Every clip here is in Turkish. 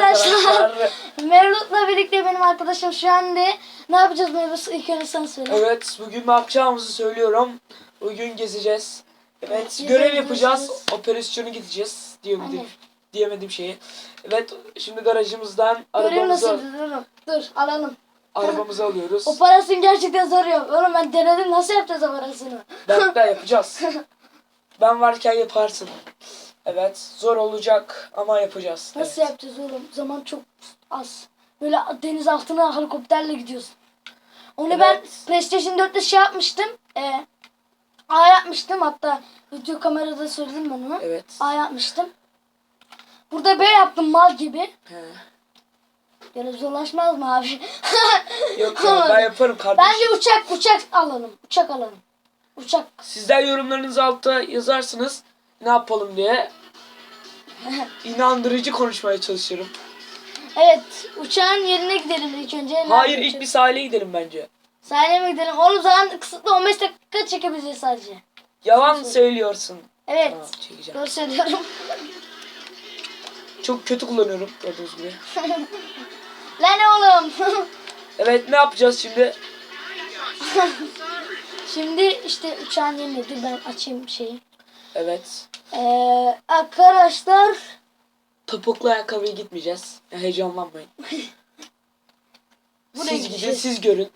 arkadaşlar. Mevlut'la birlikte benim arkadaşım şu anda ne yapacağız Mevlut? İlk önce sen söyle. Evet bugün ne yapacağımızı söylüyorum. Bugün gezeceğiz. Evet Gezeceğiz, görev yapacağız. gezeceğiz. Operasyonu gideceğiz diyemedim. Aynen. Diyemedim şeyi. Evet şimdi garajımızdan Görev nasıl arabamızı, dur, dur alalım. arabamızı alıyoruz. Operasyon gerçekten zor yok. Oğlum ben denedim nasıl yapacağız operasyonu? Bekle yapacağız. Ben varken yaparsın. Evet zor olacak ama yapacağız. Nasıl evet. yapacağız oğlum? Zaman çok az. Böyle deniz altına helikopterle gidiyorsun. Onu ben Evet. PlayStation 4'te şey yapmıştım. E, A yapmıştım hatta video kamerada söyledim ben onu. Evet. A yapmıştım. Burada B yaptım mal gibi. He. Yani zorlaşmaz mı abi? Yok ya ben yaparım kardeşim. Bence uçak uçak alalım. Uçak alalım. Uçak. Sizler yorumlarınızı altta yazarsınız. Ne yapalım diye. İnandırıcı konuşmaya çalışıyorum. Evet. Uçağın yerine gidelim ilk önce. Nerede Hayır ilk uçak? bir sahile gidelim bence. Sahile mi gidelim? Oğlum zaman kısıtlı 15 dakika çekebileceğiz sadece. Yalan söylüyorsun. Evet. Tamam çekeceğim. Doğru söylüyorum. Çok kötü kullanıyorum gördüğünüz gibi. Lan oğlum. Evet ne yapacağız şimdi? Şimdi işte uçağın yerine dur ben açayım şeyi. Evet. Ee, arkadaşlar Topuklu ayakkabıya gitmeyeceğiz. Heyecanlanmayın. Buraya siz gidin gideceğiz. siz görün.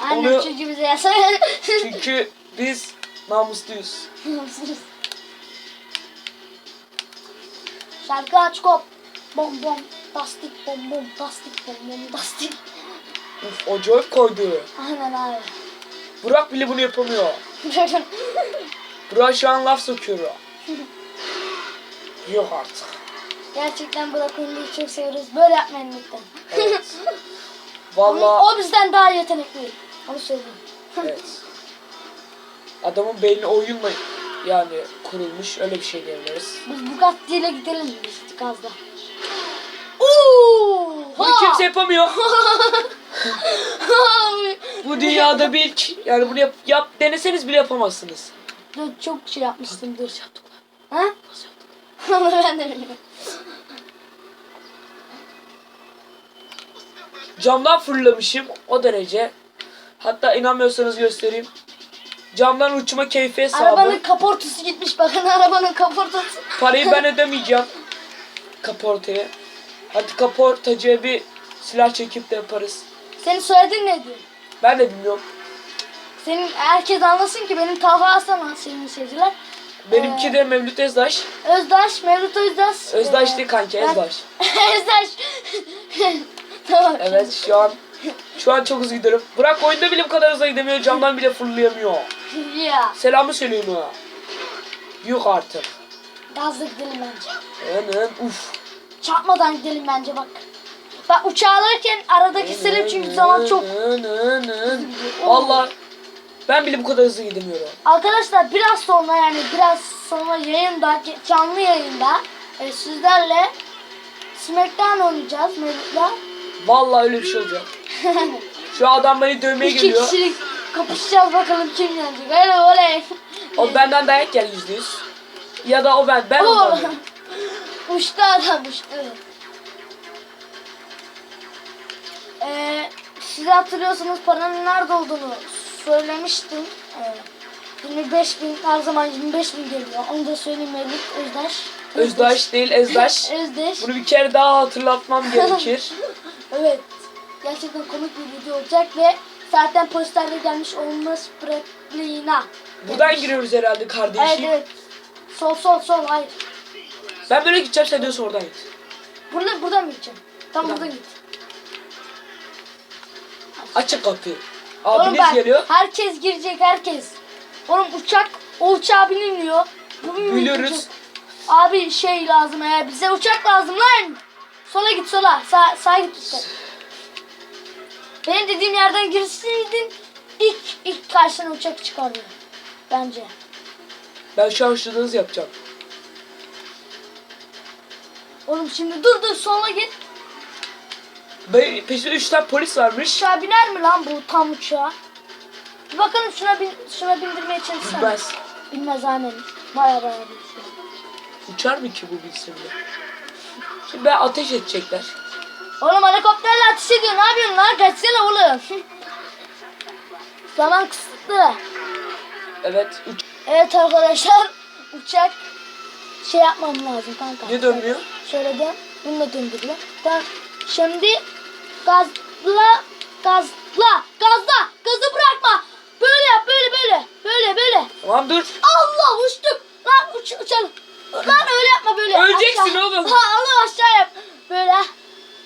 annem Onu- çocuğu bize yasak. Çünkü biz namusluyuz. Şarkı aç kop. Bom bom. Tastik bom bom. Tastik bom bom. Tastik. Uf acayip koydu. Aynen abi. Burak bile bunu yapamıyor. Burak şu an laf sokuyor. Yok artık. Gerçekten Burak Ünlü'yü çok seviyoruz. Böyle yapmayın lütfen. Evet. Vallahi O bizden daha yetenekli. Onu söyleyeyim. evet. Adamın beyni oyunla yani kurulmuş öyle bir şey diyebiliriz. Biz Bugatti ile gidelim biz gazda. Uuu! Bunu kimse yapamıyor. Bu dünyada bir. Yani bunu yap, yap deneseniz bile yapamazsınız. Dur çok şey yapmıştım dur. Nasıl yaptık lan? Ha? Nasıl yaptık? Onu ben de bilmiyorum. Camdan fırlamışım o derece. Hatta inanmıyorsanız göstereyim. Camdan uçma keyfi hesabı. Arabanın kaportası gitmiş bakın arabanın kaportası. Parayı ben ödemeyeceğim. Kaportaya. Hadi kaportacıya bir silah çekip de yaparız. Senin soyadın neydi? Ben de bilmiyorum. Senin herkes anlasın ki benim Talha Hasan senin seyirciler. Benimki Ee, de Mevlüt Ezdaş. Özdaş, Mevlüt Özdaş. Özdaş Ee, değil kanki ben- Ezdaş. Özdaş. tamam. Evet şu an şu an çok hızlı gidiyorum. Bırak oyunda bile bu kadar hızlı gidemiyor. Camdan bile fırlayamıyor. Ya. Selamı söyleyeyim ona. Yok artık. Gazla gidelim bence. Anam uf. Çarpmadan gidelim bence bak. Bak uçağı alırken arada keselim çünkü zaman çok. Allah. Ben bile bu kadar hızlı gidemiyorum. Arkadaşlar biraz sonra yani biraz sonra yayında canlı yayında e, sizlerle Smackdown oynayacağız Mevlut'la. Vallahi öyle bir şey olacak. Şu adam beni dövmeye İki geliyor. kişilik kapışacağız bakalım kim yenecek. Öyle oley. O benden dayak yer yüzde yüz. Ya da o ben. Ben ondan. uçtu adam uçtu. Ee, size hatırlıyorsanız paranın nerede olduğunu söylemiştim. Ee, 25 bin her zaman 25 bin geliyor. Onu da söyleyeyim Mevlüt Özdaş. Özdaş değil Ezdaş. Özdeş. Bunu bir kere daha hatırlatmam gerekir. Evet. Gerçekten komik bir video olacak ve zaten posterde gelmiş olması Bretlina. Buradan giriyoruz herhalde Evet kardeşim. evet. Sol sol sol hayır. Ben böyle gideceğim sen diyorsun oradan git. Burada buradan mı gideceğim? Tam Buradan. buradan git. Açık kapıyı. Abiniz bak, geliyor. Herkes girecek herkes. Oğlum uçak o uçağa biniliyor. Biliyoruz. Abi şey lazım ya bize uçak lazım lan. Sola git sola. Sağ, sağa git işte. Benim dediğim yerden girseydin ilk ilk karşına uçak çıkardı. Bence. Ben hız yapacağım. Oğlum şimdi dur dur sola git. Ben, peşinde 3 tane polis varmış. Uçağa biner mi lan bu tam uçağa? Bir bakalım şuna bin, şuna bindirmeye çalışsana. Bilmez. Bilmez aynen. Baya baya şey. Uçar mı ki bu bilsin de? Şimdi ben ateş edecekler. Oğlum helikopterle ateş ediyor. Ne yapıyorsun lan? Kaçsana oğlum. Zaman kısıtlı. Evet. Üç. Evet arkadaşlar. Uçak şey yapmam lazım kanka. Ne dönmüyor? Şöyle de bunu da döndürüyor. Tamam. Şimdi gazla gazla gazla gazı bırakma. Böyle yap böyle böyle. Böyle böyle. Tamam dur. Allah uçtuk. Lan uç, uçalım. Lan öyle yapma böyle. Öleceksin Aşağı. oğlum. Ha Allah aşağı yap. Böyle.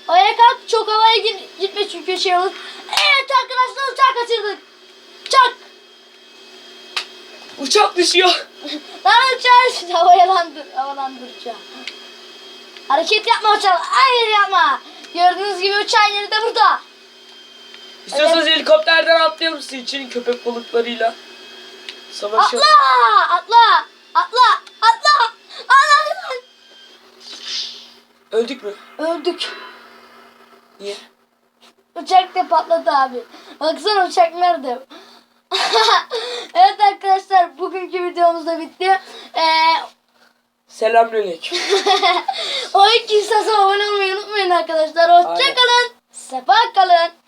Ayağa kalk çok havaya git, gitme çünkü şey olur. Evet arkadaşlar uçak kaçırdık. Uçak. Uçak düşüyor. Lan uçağı havalandır. Havalandır uçağı. Hareket yapma uçak. Hayır yapma. Gördüğünüz gibi uçağın yeri de burada. İstiyorsanız helikopterden atlayalım sizin için köpek balıklarıyla. Savaşalım. Atla. Atla. Atla. Atla. Atla. Öldük mü? Öldük. Niye? Uçak da patladı abi. Baksana uçak nerede? evet arkadaşlar bugünkü videomuz da bitti. Ee, Selamünaleyküm. o iki abone olmayı unutmayın arkadaşlar. Hoşçakalın. Sefa kalın.